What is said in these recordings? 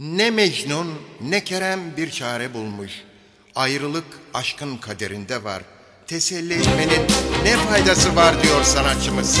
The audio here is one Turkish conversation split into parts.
Ne Mecnun ne Kerem bir çare bulmuş. Ayrılık aşkın kaderinde var. Teselli etmenin ne faydası var diyor sanatçımız.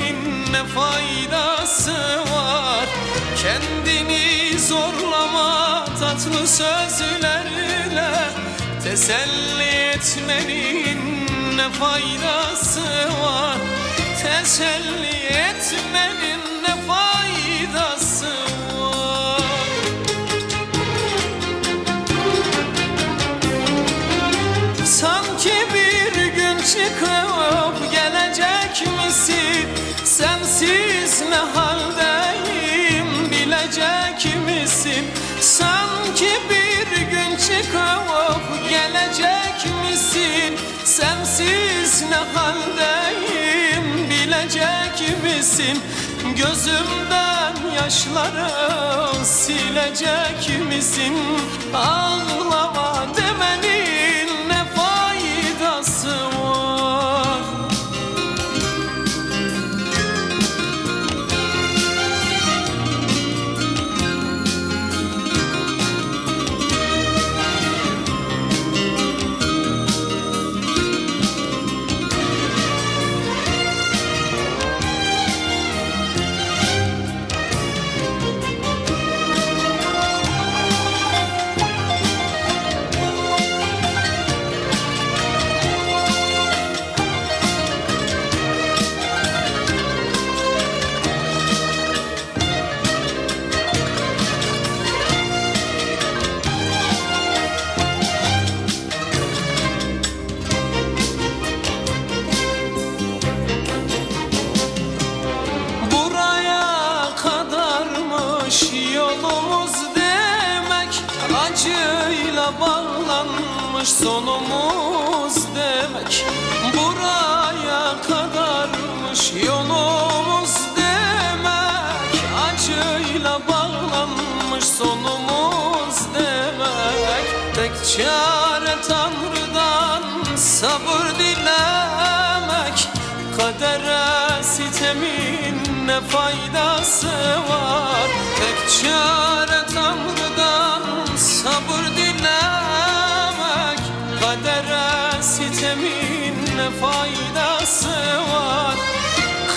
faydası var. Kendini zorlama tatlı sözlerle Teselli etmenin ne faydası var? Teselli etmenin ne faydası Sensiz ne haldeyim bilecek misin? Gözümden yaşları silecek misin? Ağlama sonumuz demek. Buraya kadarmış yolumuz demek. Acıyla bağlanmış sonumuz demek. Tek çare Tanrı'dan sabır dilemek. Kadere sitemin ne faydası var? Tek çare Tanrı'dan Sitemin ne faydası var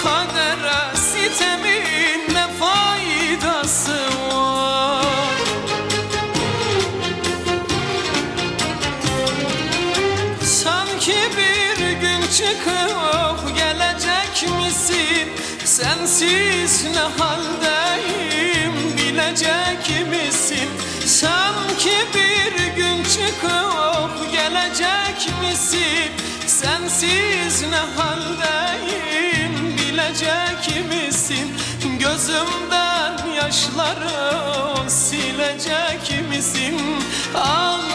Kadere sitemin ne faydası var Sanki bir gün çıkıp gelecek misin? Sensiz ne haldeyim Sensiz ne haldeyim bilecek misin? Gözümden yaşları silecek misin? Ağlama